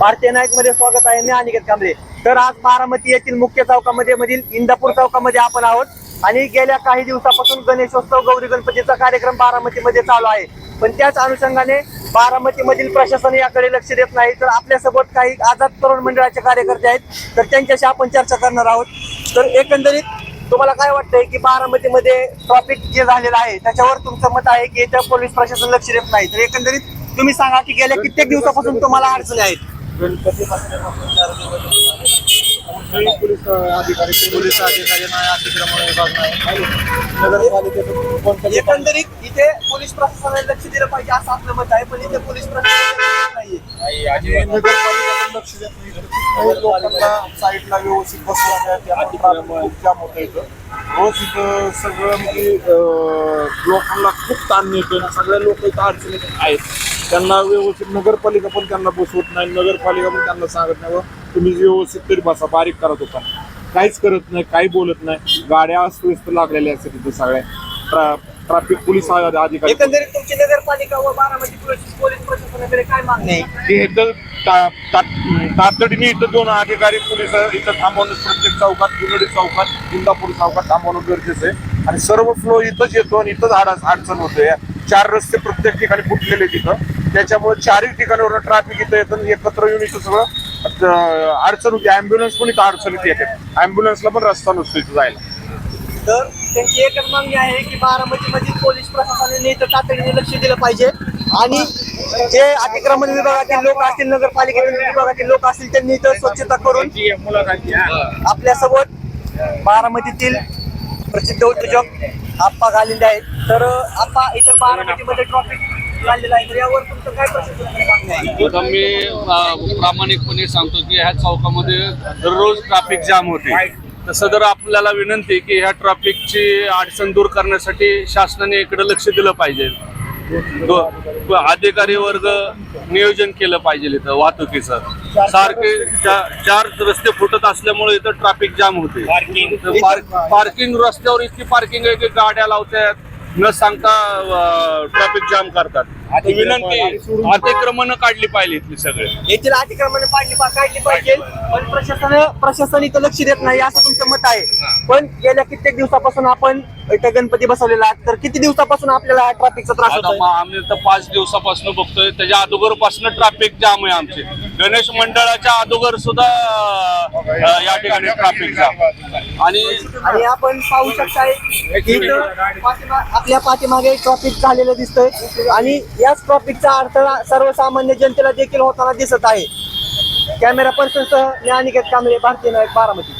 भारतीय नायकमध्ये स्वागत आहे मी अनिकेत कांबळे. तर आज बारामती येथील मुख्य चौकामध्ये मधील इंदापूर चौकामध्ये आपण आहोत. आणि गेल्या काही दिवसापासून गणेशोत्सव गौरी गणपतीचा कार्यक्रम बारामतीमध्ये चालू आहे. पण त्याच अनुषंगाने बारामती मधील प्रशासन याकडे लक्ष देत नाही. तर आपल्यासोबत काही आझाद तरुण मंडळाचे कार्यकर्ते आहेत. तर त्यांच्याशी आपण चर्चा करणार आहोत. तर एकंदरीत तुम्हाला काय वाटतंय की बारामतीमध्ये ट्रॉफिक जे झालेलं आहे त्याच्यावर तुमचं मत आहे की इथं पोलीस प्रशासन लक्ष देत नाही? तर एकंदरीत तुम्ही सांगा की गेल्या कित्येक दिवसापासून तुम्हाला अडचणी आहेत. गणपती बसण्यापासून चार दिवस कुठलेही पोलीस अधिकारी पोलीस अधिकारी नाही अतिक्रमण विभाग नाही एकंदरीत इथे पोलीस प्रशासनाने लक्ष दिलं पाहिजे असं आपलं मत आहे पण इथे पोलीस प्रशासन नाहीये. नगरपालिका लक्ष देत नाही लोकांना साईडला व्यवस्थित खूप जाम होतं इथं. रोज इथं सगळं म्हणजे लोकांना खूप ताण येतो आणि सगळे लोक इथं अडचणीत आहेत. त्यांना व्यवस्थित नगरपालिका पण त्यांना बसवत नाही नगरपालिका पण त्यांना सांगत नाही "बुवा, तुम्ही व्यवस्थित तरी बसा बारीक करा दुकान. काहीच करत नाही काही बोलत नाही. गाड्या अस्वस्थ लागलेल्या असतात तिथं सगळ्या. ट्रा ट्रॅफिक पोलीस अधिकारी. एकंदरीत तुमची नगरपालिका व बारामती पोलीस पोलीस प्रशासनाकडे काय मागणी आहे? ते इथं ता- ता- तातडीने इथं दोन अधिकारी पोलीस इथं थांबवणं प्रत्येक चौकात गुन्हेडी चौकात इंदापूर चौकात थांबवणं गरजेचं आहे. आणि सर्व फ्लो इथंच येतो आणि इथंच अड अडचण होते. चार रस्ते प्रत्येक ठिकाणी फुटलेले तिथं. त्याच्यामुळे चारही ठिकाणावर ट्रॅफिक इथं येतं एकत्र येऊन इथं सगळं अडचण होती. अँब्युलन्स पण इथं अडचणीत येते. अँब्युलन्सला पण रस्ता नसतो इथं जायला. तर त्यांची एकच मागणी आहे की बारामती मधील पोलीस प्रशासनाने इथं तातडीने लक्ष दिलं पाहिजे. आणि जे अतिक्रमण विभागातील लोक असतील नगरपालिकेतील विभागातील लोक असतील त्यांनी इथं स्वच्छता करून आपल्यासोबत बारामतीतील प्रसिद्ध उद्योजक आप्पा गालिंदे आहेत. तर आप्पा इथं बारामतीमध्ये ट्रॉफिक झालेलं आहे. तर यावर तुमचं काय आता मी प्रामाणिकपणे सांगतो की ह्या चौकामध्ये दररोज ट्रॅफिक जाम होते. तसं जर आपल्याला विनंती की ह्या ट्रॅफिकची अडचण दूर करण्यासाठी शासनाने इकडे लक्ष दिलं पाहिजे. अधिकारी वर्ग नियोजन केलं पाहिजे इथं वाहतुकीचं. सारखे चार रस्ते फुटत असल्यामुळे इथं ट्रॅफिक जाम होते. पार्किंग रस्त्यावर इतकी पार्किंग आहे की गाड्या लावतात न सांगता ट्रॅफिक जाम करतात. विनंती अतिक्रमण काढली पाहिजे इथली सगळे. येथील अतिक्रमण पा- काढली पाहिजे पण प्रशासन प्रशासन इथं लक्ष देत नाही असं तुमचं मत आहे. पण गेल्या कित्येक दिवसापासून आपण इथं गणपती बसवलेला. तर किती दिवसापासून आपल्याला ट्रॅफिकचा त्रास मग आम्ही तर पाच दिवसापासून बघतोय. त्याच्या अगोदरपासून ट्रॅफिक जाम आहे आमचे. गणेश मंडळाच्या अगोदर सुद्धा या ठिकाणी ट्रॅफिक आणि आणि आपण पाहू शकताय इथं पाठीमा- आपल्या पाठीमागे ट्रॉफिक झालेलं दिसतंय. आणि याच ट्रॉफिकचा अडथळा सर्वसामान्य जनतेला देखील होताना दिसत आहे. कॅमेरा पर्सनसह मी अनिकेत कांबळे भारतीय नायक बारामती.